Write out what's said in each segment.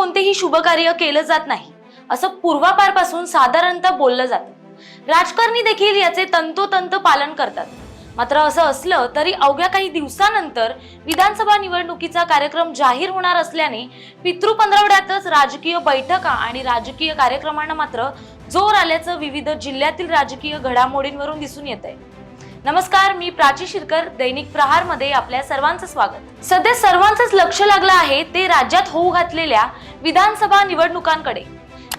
कोणतेही शुभ कार्य केलं जात नाही. असं पूर्वापारपासून साधारणतः बोललं जातं. राजकारणी देखील याचे तंतोतंत पालन करतात. मात्र असं असलं तरी अवघ्या काही दिवसानंतर विधानसभा निवडणुकीचा कार्यक्रम जाहीर होणार असल्याने पितृ पंधरवड्यातच राजकीय बैठका आणि राजकीय कार्यक्रमांना मात्र जोर आल्याचं विविध जिल्ह्यातील राजकीय घडामोडींवरून दिसून येत आहे नमस्कार मी प्राची शिरकर दैनिक प्रहारमध्ये आपल्या सर्वांचं स्वागत. सध्या सर्वांचंच लक्ष लागलं आहे ते राज्यात होऊ घातलेल्या विधानसभा निवडणुकांकडे.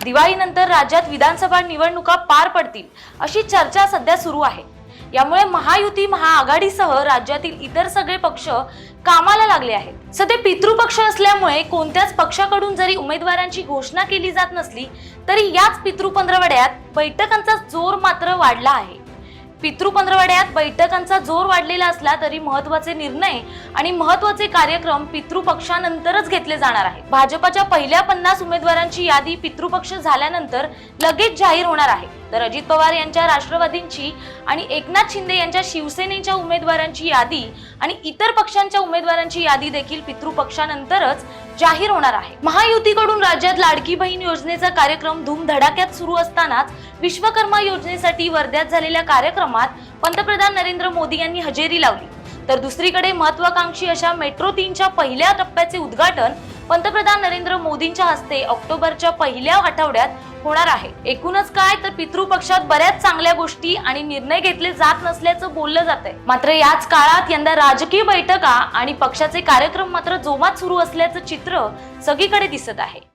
दिवाळीनंतर राज्यात विधानसभा निवडणुका पार पडतील अशी चर्चा सध्या सुरू आहे. यामुळे महायुती महाआघाडीसह राज्यातील इतर सगळे पक्ष कामाला लागले आहेत. सध्या पितृपक्ष असल्यामुळे कोणत्याच पक्षाकडून जरी उमेदवारांची घोषणा केली जात नसली तरी याच पितृ पंधरवड्यात बैठकांचा जोर मात्र वाढला आहे. पितृ पंधरवड्यात बैठकांचा जोर वाढलेला असला तरी महत्त्वाचे निर्णय आणि महत्त्वाचे कार्यक्रम पितृपक्षानंतरच घेतले जाणार आहेत. भाजपच्या पहिल्या पन्नास उमेदवारांची यादी पितृपक्ष झाल्यानंतर लगेच जाहीर होणार आहे. तर अजित पवार यांच्या राष्ट्रवादींची आणि एकनाथ शिंदे यांच्या शिवसेनेच्या उमेदवारांची यादी आणि इतर पक्षांच्या उमेदवारांची यादी देखील पितृपक्षानंतरच जाहीर होणार आहे. महायुतीकडून राज्यात लाडकी बहीण योजनेचा कार्यक्रम धूमधडाक्यात सुरू असतानाच विश्वकर्मा योजनेसाठी वर्ध्यात झालेल्या कार्यक्रमात पंतप्रधान नरेंद्र मोदी यांनी हजेरी लावली. तर दुसरीकडे महत्वाकांक्षी अशा मेट्रो तीनच्या पहिल्या टप्प्याचे उद्घाटन पंतप्रधान नरेंद्र मोदींच्या हस्ते ऑक्टोबरच्या पहिल्या आठवड्यात होणार आहे. एकूणच काय तर पितृपक्षात बऱ्याच चांगल्या गोष्टी आणि निर्णय घेतले जात नसल्याचं बोललं जात आहे मात्र याच काळात यंदा राजकीय बैठका आणि पक्षाचे कार्यक्रम मात्र जोमात सुरू असल्याचं चित्र सगळीकडे दिसत आहे.